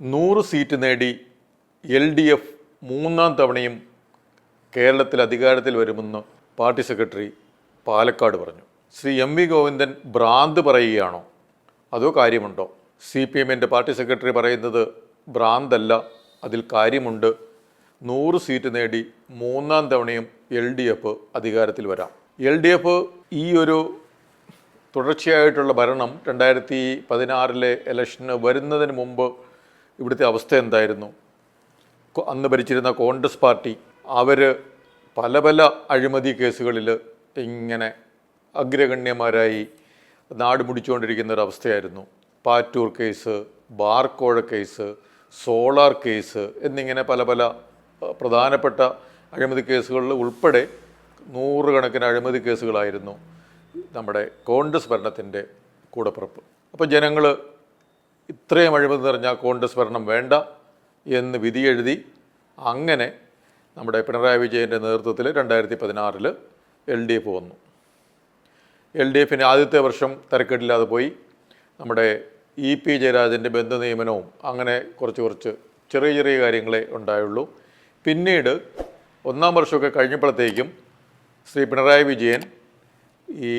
നൂറ് സീറ്റ് നേടി L D F മൂന്നാം തവണയും കേരളത്തിൽ അധികാരത്തിൽ വരുമെന്ന് പാർട്ടി സെക്രട്ടറി പാലക്കാട് പറഞ്ഞു. ശ്രീ എം വി ഗോവിന്ദൻ ഭ്രാന്ത് പറയുകയാണോ? അതോ കാര്യമുണ്ടോ? സി പി എമ്മിന്റെ പാർട്ടി സെക്രട്ടറി പറയുന്നത് ഭ്രാന്തല്ല അതിൽ കാര്യമുണ്ട്. നൂറ് സീറ്റ് നേടി മൂന്നാം തവണയും എൽ ഡി എഫ് അധികാരത്തിൽ വരാം. എൽ ഡി എഫ് ഈ ഒരു തുടർച്ചയായിട്ടുള്ള ഭരണം രണ്ടായിരത്തി പതിനാറിലെ ഇലക്ഷന് വരുന്നതിന് മുമ്പ് ഇവിടുത്തെ അവസ്ഥ എന്തായിരുന്നു? അന്ന് ഭരിച്ചിരുന്ന കോൺഗ്രസ് പാർട്ടി അവർ പല പല അഴിമതി കേസുകളിൽ ഇങ്ങനെ അഗ്രഗണ്യന്മാരായി നാട് മുടിച്ചുകൊണ്ടിരിക്കുന്ന ഒരു അവസ്ഥയായിരുന്നു. പാറ്റൂർ കേസ് ബാർക്കോഴ കേസ് സോളാർ കേസ് എന്നിങ്ങനെ പല പല പ്രധാനപ്പെട്ട അഴിമതി കേസുകളിൽ ഉൾപ്പെടെ നൂറുകണക്കിന് അഴിമതി കേസുകളായിരുന്നു നമ്മുടെ കോൺഗ്രസ് ഭരണത്തിന്റെ കൂടപ്പിറപ്പ്. അപ്പോൾ ജനങ്ങൾ ഇത്രയും അഴിമതി നിറഞ്ഞ കോൺഗ്രസ് ഭരണം വേണ്ട എന്ന് വിധിയെഴുതി അങ്ങനെ നമ്മുടെ പിണറായി വിജയന്റെ നേതൃത്വത്തിൽ രണ്ടായിരത്തി പതിനാറിൽ എൽ ഡി എഫ് വന്നു. എൽ ഡി എഫിന് ആദ്യത്തെ വർഷം തരക്കേടില്ലാതെ പോയി. നമ്മുടെ ഇ പി ജയരാജന്റെ ബന്ധു നിയമനവും അങ്ങനെ കുറച്ച് കുറച്ച് ചെറിയ ചെറിയ കാര്യങ്ങളെ ഉണ്ടായുള്ളൂ. പിന്നീട് ഒന്നാം വർഷമൊക്കെ കഴിഞ്ഞപ്പോഴത്തേക്കും ശ്രീ പിണറായി വിജയൻ ഈ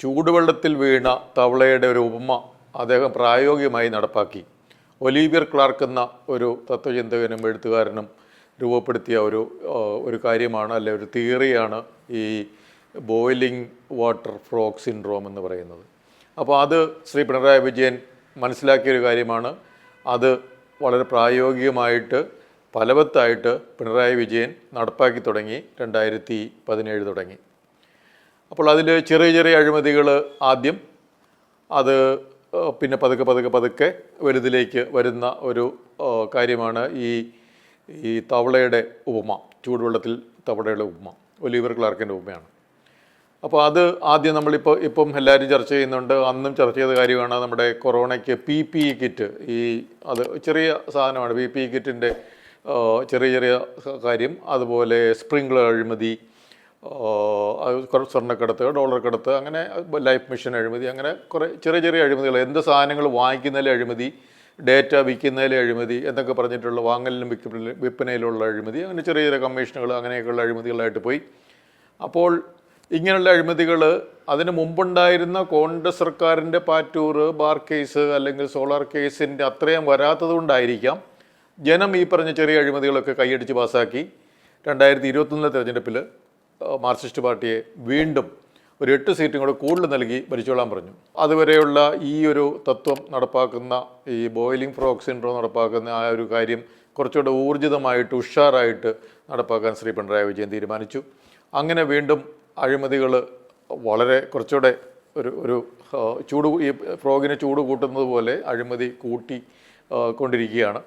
ചൂടുവെള്ളത്തിൽ വീണ തവളയുടെ ഒരു ഉപമ അദ്ദേഹം പ്രായോഗികമായി നടപ്പാക്കി. ഒലീവിയർ ക്ലാർക്ക് എന്ന ഒരു തത്വചിന്തകനും എഴുത്തുകാരനും രൂപപ്പെടുത്തിയ ഒരു ഒരു കാര്യമാണ് അല്ലെ ഒരു തിയറിയാണ് ഈ ബോയിലിംഗ് വാട്ടർ ഫ്രോഗ് സിൻഡ്രോം എന്ന് പറയുന്നത്. അപ്പോൾ അത് ശ്രീ പിണറായി വിജയൻ മനസ്സിലാക്കിയൊരു കാര്യമാണ്. അത് വളരെ പ്രായോഗികമായിട്ട് ഫലവത്തായിട്ട് പിണറായി വിജയൻ നടപ്പാക്കി തുടങ്ങി രണ്ടായിരത്തി പതിനേഴ് തുടങ്ങി. അപ്പോൾ അതിൽ ചെറിയ ചെറിയ അഴിമതികൾ ആദ്യം. അത് പിന്നെ പതുക്കെ പതുക്കെ പതുക്കെ വലുതിലേക്ക് വരുന്ന ഒരു കാര്യമാണ് ഈ ഈ തവളയുടെ ഉപമ ചൂടുവെള്ളത്തിൽ തവളയുടെ ഉപമ ഒലിവർ ക്ലാർക്കിന്റെ ഉപമയാണ്. അപ്പോൾ അത് ആദ്യം നമ്മളിപ്പോൾ ഇപ്പം എല്ലാവരും ചർച്ച ചെയ്യുന്നുണ്ട്. അന്നും ചർച്ച ചെയ്ത കാര്യമാണ് നമ്മുടെ കൊറോണയ്ക്ക് പി പി ഇ കിറ്റ്. ഈ അത് ചെറിയ സാധനമാണ്. പി പി ഇ കിറ്റിന്റെ ചെറിയ ചെറിയ കാര്യം. അതുപോലെ സ്പ്രിംഗ്ലർ അഴിമതി കുറേ സ്വർണക്കടത്ത് ഡോളർ കടത്ത് അങ്ങനെ ലൈഫ് മിഷൻ അഴിമതി അങ്ങനെ കുറേ ചെറിയ ചെറിയ അഴിമതികൾ എന്ത് സാധനങ്ങൾ വാങ്ങിക്കുന്നതിലെ അഴിമതി ഡേറ്റ വിൽക്കുന്നതിലെ അഴിമതി എന്നൊക്കെ പറഞ്ഞിട്ടുള്ള വാങ്ങലിലും വിൽപ്പനയിലുള്ള അഴിമതി അങ്ങനെ ചെറിയ ചെറിയ കമ്മീഷനുകൾ അങ്ങനെയൊക്കെയുള്ള അഴിമതികളായിട്ട് പോയി. അപ്പോൾ ഇങ്ങനെയുള്ള അഴിമതികൾ അതിന് മുമ്പുണ്ടായിരുന്ന കോൺഗ്രസ് സർക്കാരിന്റെ പാറ്റൂർ ബാർ കേസ് അല്ലെങ്കിൽ സോളാർ കേസിന്റെ അത്രയും വരാത്തത് കൊണ്ടായിരിക്കാം ജനം ഈ പറഞ്ഞ ചെറിയ അഴിമതികളൊക്കെ കൈയടിച്ച് പാസ്സാക്കി രണ്ടായിരത്തി ഇരുപത്തൊന്നിലെ തെരഞ്ഞെടുപ്പിൽ മാർക്സിസ്റ്റ് പാർട്ടിയെ വീണ്ടും ഒരു എട്ട് സീറ്റും കൂടെ കൂടുതൽ നൽകി ഭരിച്ചോളാൻ പറഞ്ഞു. അതുവരെയുള്ള ഈ ഒരു തത്വം നടപ്പാക്കുന്ന ഈ ബോയിലിംഗ് ഫ്രോഗ് സിൻഡ്രോം നടപ്പാക്കുന്ന ആ ഒരു കാര്യം കുറച്ചുകൂടെ ഊർജിതമായിട്ട് ഉഷാറായിട്ട് നടപ്പാക്കാൻ ശ്രീ പിണറായി വിജയൻ തീരുമാനിച്ചു. അങ്ങനെ വീണ്ടും അഴിമതികൾ വളരെ കുറച്ചുകൂടെ ഒരു ഒരു ചൂട് ഈ ഫ്രോഗിനെ ചൂട് കൂട്ടുന്നത് പോലെ അഴിമതി കൂട്ടി കൊണ്ടിരിക്കുകയാണ്.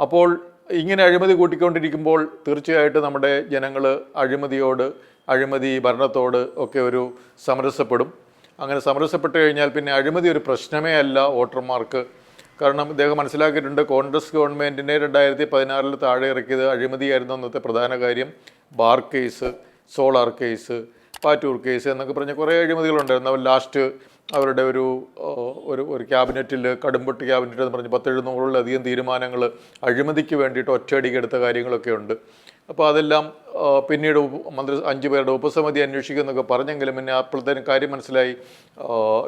അപ്പോൾ ഇങ്ങനെ അഴിമതി കൂട്ടിക്കൊണ്ടിരിക്കുമ്പോൾ തീർച്ചയായിട്ടും നമ്മുടെ ജനങ്ങൾ അഴിമതിയോട് അഴിമതി ഭരണത്തോട് ഒക്കെ ഒരു സമരസപ്പെടും. അങ്ങനെ സമരസപ്പെട്ട് കഴിഞ്ഞാൽ പിന്നെ അഴിമതി ഒരു പ്രശ്നമേ അല്ല വോട്ടർമാർക്ക്. കാരണം ഇദ്ദേഹം മനസ്സിലാക്കിയിട്ടുണ്ട് കോൺഗ്രസ് ഗവൺമെന്റിനെ രണ്ടായിരത്തി പതിനാറിൽ താഴെ ഇറക്കിയത് അഴിമതിയായിരുന്നു അന്നത്തെ പ്രധാന കാര്യം. Bar case solar case Pattoor case എന്നൊക്കെ പറഞ്ഞ കുറേ അഴിമതികളുണ്ടായിരുന്നു. അവർ ലാസ്റ്റ് അവരുടെ ഒരു ഒരു ഒരു ക്യാബിനറ്റിൽ കടുംപൊട്ട് ക്യാബിനറ്റ് എന്ന് പറഞ്ഞ് പത്തെഴുന്നൂറിലധികം തീരുമാനങ്ങൾ അഴിമതിക്ക് വേണ്ടിയിട്ട് ഒറ്റയടിക്ക് എടുത്ത കാര്യങ്ങളൊക്കെ ഉണ്ട്. അപ്പോൾ അതെല്ലാം പിന്നീട് മന്ത്രി അഞ്ച് പേരുടെ ഉപസമിതി അന്വേഷിക്കുമെന്നൊക്കെ പറഞ്ഞെങ്കിലും പിന്നെ അപ്പോഴത്തേനും കാര്യം മനസ്സിലായി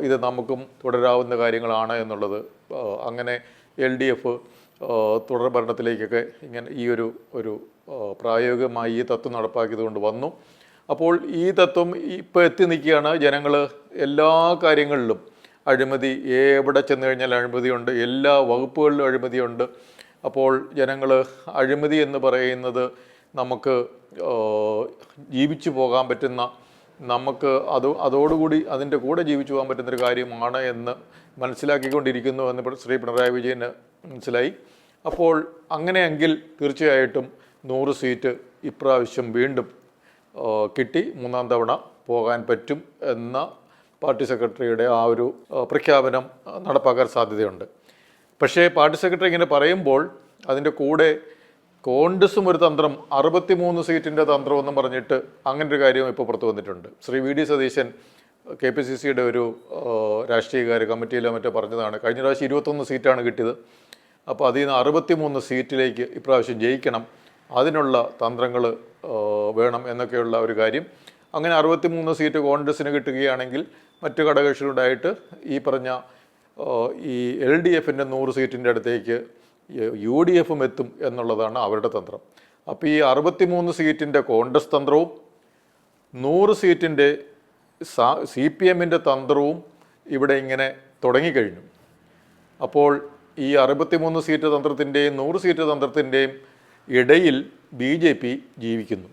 ഇത് നമുക്കും തുടരാവുന്ന കാര്യങ്ങളാണ് എന്നുള്ളത്. അങ്ങനെ എൽ ഡി എഫ് തുടർ ഭരണത്തിലേക്കൊക്കെ ഇങ്ങനെ ഈ ഒരു ഒരു പ്രായോഗികമായി ഈ തത്വം നടപ്പാക്കിയത് കൊണ്ട് വന്നു. അപ്പോൾ ഈ തത്വം ഇപ്പോൾ എത്തി നിൽക്കുകയാണ് ജനങ്ങൾ എല്ലാ കാര്യങ്ങളിലും. അഴിമതി എവിടെ ചെന്ന് കഴിഞ്ഞാൽ അഴിമതിയുണ്ട്. എല്ലാ വകുപ്പുകളിലും അഴിമതിയുണ്ട്. അപ്പോൾ ജനങ്ങൾ അഴിമതി എന്ന് പറയുന്നത് നമുക്ക് ജീവിച്ചു പോകാൻ പറ്റുന്ന നമുക്ക് അത് അതോടുകൂടി അതിന്റെ കൂടെ ജീവിച്ചു പോകാൻ പറ്റുന്നൊരു കാര്യമാണ് എന്ന് മനസ്സിലാക്കിക്കൊണ്ടിരിക്കുന്നു എന്ന് ശ്രീ പിണറായി വിജയന് മനസ്സിലായി. അപ്പോൾ അങ്ങനെയെങ്കിൽ തീർച്ചയായിട്ടും നൂറ് സീറ്റ് ഇപ്രാവശ്യം വീണ്ടും കിട്ടി. മൂന്നാം തവണ പോകാൻ പറ്റും എന്ന പാർട്ടി സെക്രട്ടറിയുടെ ആ ഒരു പ്രഖ്യാപനം നടപ്പാക്കാൻ സാധ്യതയുണ്ട്. പക്ഷേ പാർട്ടി സെക്രട്ടറി ഇങ്ങനെ പറയുമ്പോൾ അതിന്റെ കൂടെ കോൺഗ്രസും ഒരു തന്ത്രം അറുപത്തിമൂന്ന് സീറ്റിന്റെ തന്ത്രം എന്ന് പറഞ്ഞിട്ട് അങ്ങനെ ഒരു കാര്യം ഇപ്പോൾ പുറത്തു വന്നിട്ടുണ്ട്. Shri V D Satheesan K P C സിയുടെ ഒരു രാഷ്ട്രീയകാര്യ കമ്മിറ്റിയിലോ മറ്റോ പറഞ്ഞതാണ് കഴിഞ്ഞ പ്രാവശ്യം ഇരുപത്തൊന്ന് സീറ്റാണ് കിട്ടിയത്. അപ്പോൾ അതിൽ നിന്ന് അറുപത്തിമൂന്ന് സീറ്റിലേക്ക് ഇപ്രാവശ്യം ജയിക്കണം. അതിനുള്ള തന്ത്രങ്ങൾ വേണം എന്നൊക്കെയുള്ള ഒരു കാര്യം. അങ്ങനെ അറുപത്തിമൂന്ന് സീറ്റ് കോൺഗ്രസ്സിന് കിട്ടുകയാണെങ്കിൽ മറ്റു ഘടകകക്ഷികളുണ്ടായിട്ട് ഈ പറഞ്ഞ ഈ എൽ ഡി എഫിന്റെ നൂറ് സീറ്റിന്റെ അടുത്തേക്ക് യു ഡി എഫും എത്തും എന്നുള്ളതാണ് അവരുടെ തന്ത്രം. അപ്പോൾ ഈ അറുപത്തിമൂന്ന് സീറ്റിന്റെ കോൺഗ്രസ് തന്ത്രവും നൂറ് സീറ്റിന്റെ സി പി എമ്മിന്റെ തന്ത്രവും ഇവിടെ ഇങ്ങനെ തുടങ്ങിക്കഴിഞ്ഞു. അപ്പോൾ ഈ അറുപത്തിമൂന്ന് സീറ്റ് തന്ത്രത്തിന്റെയും നൂറ് സീറ്റ് തന്ത്രത്തിന്റെയും ഇടയിൽ ബി ജെ പി ജീവിക്കുന്നു.